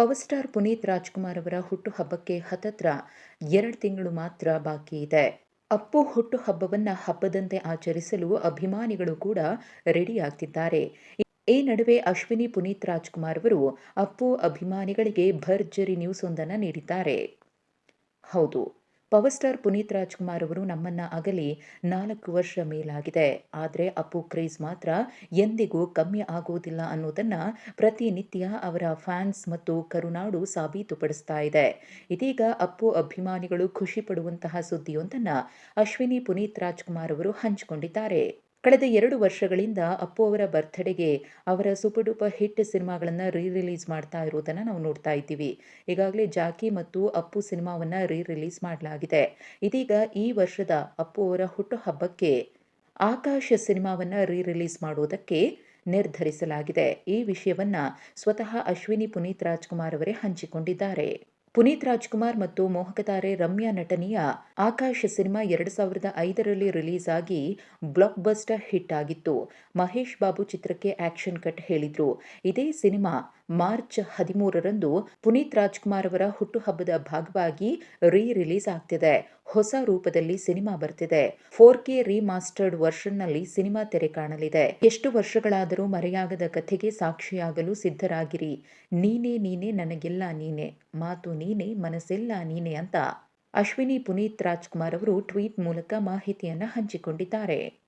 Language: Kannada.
ಪವರ್ ಸ್ಟಾರ್ ಪುನೀತ್ ರಾಜ್ಕುಮಾರ್ ಅವರ ಹುಟ್ಟುಹಬ್ಬಕ್ಕೆ ಹತ್ತತ್ರ ಎರಡು ತಿಂಗಳು ಮಾತ್ರ ಬಾಕಿ ಇದೆ. ಅಪ್ಪು ಹುಟ್ಟುಹಬ್ಬವನ್ನು ಹಬ್ಬದಂತೆ ಆಚರಿಸಲು ಅಭಿಮಾನಿಗಳು ಕೂಡ ರೆಡಿ ಆಗ್ತಿದ್ದಾರೆ. ಈ ನಡುವೆ ಅಶ್ವಿನಿ ಪುನೀತ್ ರಾಜ್ಕುಮಾರ್ ಅವರು ಅಪ್ಪು ಅಭಿಮಾನಿಗಳಿಗೆ ಭರ್ಜರಿ ನ್ಯೂಸ್ ಒಂದನ್ನು ನೀಡಿದ್ದಾರೆ. ಹೌದು. ಪವರ್ ಸ್ಟಾರ್ ಪುನೀತ್ ರಾಜ್ಕುಮಾರ್ ಅವರು ನಮ್ಮನ್ನ ಅಗಲಿ ನಾಲ್ಕು ವರ್ಷ ಮೇಲಾಗಿದೆ. ಆದರೆ ಅಪ್ಪು ಕ್ರೇಜ್ ಮಾತ್ರ ಎಂದಿಗೂ ಕಮ್ಮಿ ಆಗುವುದಿಲ್ಲ ಅನ್ನೋದನ್ನ ಪ್ರತಿನಿತ್ಯ ಅವರ ಫ್ಯಾನ್ಸ್ ಮತ್ತು ಕರುನಾಡು ಸಾಬೀತುಪಡಿಸ್ತಾ ಇದೆ. ಇದೀಗ ಅಪ್ಪು ಅಭಿಮಾನಿಗಳು ಖುಷಿ ಪಡುವಂತಹ ಸುದ್ದಿಯೊಂದನ್ನು ಅಶ್ವಿನಿ ಪುನೀತ್ ರಾಜ್ಕುಮಾರ್ ಅವರು ಹಂಚಿಕೊಂಡಿದ್ದಾರೆ. ಕಳೆದ ಎರಡು ವರ್ಷಗಳಿಂದ ಅಪ್ಪು ಅವರ ಬರ್ತ್ಡೇಗೆ ಅವರ ಸೂಪರ್ ಡೂಪರ್ ಹಿಟ್ ಸಿನಿಮಾಗಳನ್ನು ರೀ ರಿಲೀಸ್ ಮಾಡ್ತಾ ಇರೋದನ್ನು ನಾವು ನೋಡ್ತಾ ಇದ್ದೀವಿ. ಈಗಾಗಲೇ ಜಾಕಿ ಮತ್ತು ಅಪ್ಪು ಸಿನಿಮಾವನ್ನು ರೀ ರಿಲೀಸ್ ಮಾಡಲಾಗಿದೆ. ಇದೀಗ ಈ ವರ್ಷದ ಅಪ್ಪು ಅವರ ಹುಟ್ಟುಹಬ್ಬಕ್ಕೆ ಆಕಾಶ ಸಿನಿಮಾವನ್ನು ರೀ ರಿಲೀಸ್ ಮಾಡುವುದಕ್ಕೆ ನಿರ್ಧರಿಸಲಾಗಿದೆ. ಈ ವಿಷಯವನ್ನು ಸ್ವತಃ ಅಶ್ವಿನಿ ಪುನೀತ್ ರಾಜ್ಕುಮಾರ್ ಅವರೇ ಹಂಚಿಕೊಂಡಿದ್ದಾರೆ. ಪುನೀತ್ ರಾಜ್ಕುಮಾರ್ ಮತ್ತು ಮೋಹಕತಾರೆ ರಮ್ಯಾ ನಟನೆಯ ಆಕಾಶ ಸಿನಿಮಾ ಎರಡು ಸಾವಿರದ ಐದರಲ್ಲಿ ರಿಲೀಸ್ ಆಗಿ ಬ್ಲಾಕ್ ಬಸ್ಟರ್ ಹಿಟ್ ಆಗಿತ್ತು. ಮಹೇಶ್ ಬಾಬು ಚಿತ್ರಕ್ಕೆ ಆಕ್ಷನ್ ಕಟ್ ಹೇಳಿದ್ರು. ಇದೇ ಸಿನಿಮಾ ಮಾರ್ಚ್ ಹದಿಮೂರರಂದು ಪುನೀತ್ ರಾಜ್ಕುಮಾರ್ ಅವರ ಹುಟ್ಟುಹಬ್ಬದ ಭಾಗವಾಗಿ ರೀ ರಿಲೀಸ್ ಆಗ್ತಿದೆ. ಹೊಸ ರೂಪದಲ್ಲಿ ಸಿನಿಮಾ ಬರ್ತಿದೆ. ಫೋರ್ ಕೆ ರೀಮಾಸ್ಟರ್ಡ್ ವರ್ಷನ್ನಲ್ಲಿ ಸಿನಿಮಾ ತೆರೆ ಕಾಣಲಿದೆ. ಎಷ್ಟು ವರ್ಷಗಳಾದರೂ ಮರೆಯಾಗದ ಕಥೆಗೆ ಸಾಕ್ಷಿಯಾಗಲು ಸಿದ್ಧರಾಗಿರಿ. ನೀನೇ ನೀನೇ ನನಗೆಲ್ಲ ನೀನೆ. ಮಾತು ನೀನೆ, ಮನಸ್ಸೆಲ್ಲ ನೀನೆ ಅಂತ ಅಶ್ವಿನಿ ಪುನೀತ್ ರಾಜ್ಕುಮಾರ್ ಅವರು ಟ್ವೀಟ್ ಮೂಲಕ ಮಾಹಿತಿಯನ್ನು ಹಂಚಿಕೊಂಡಿದ್ದಾರೆ.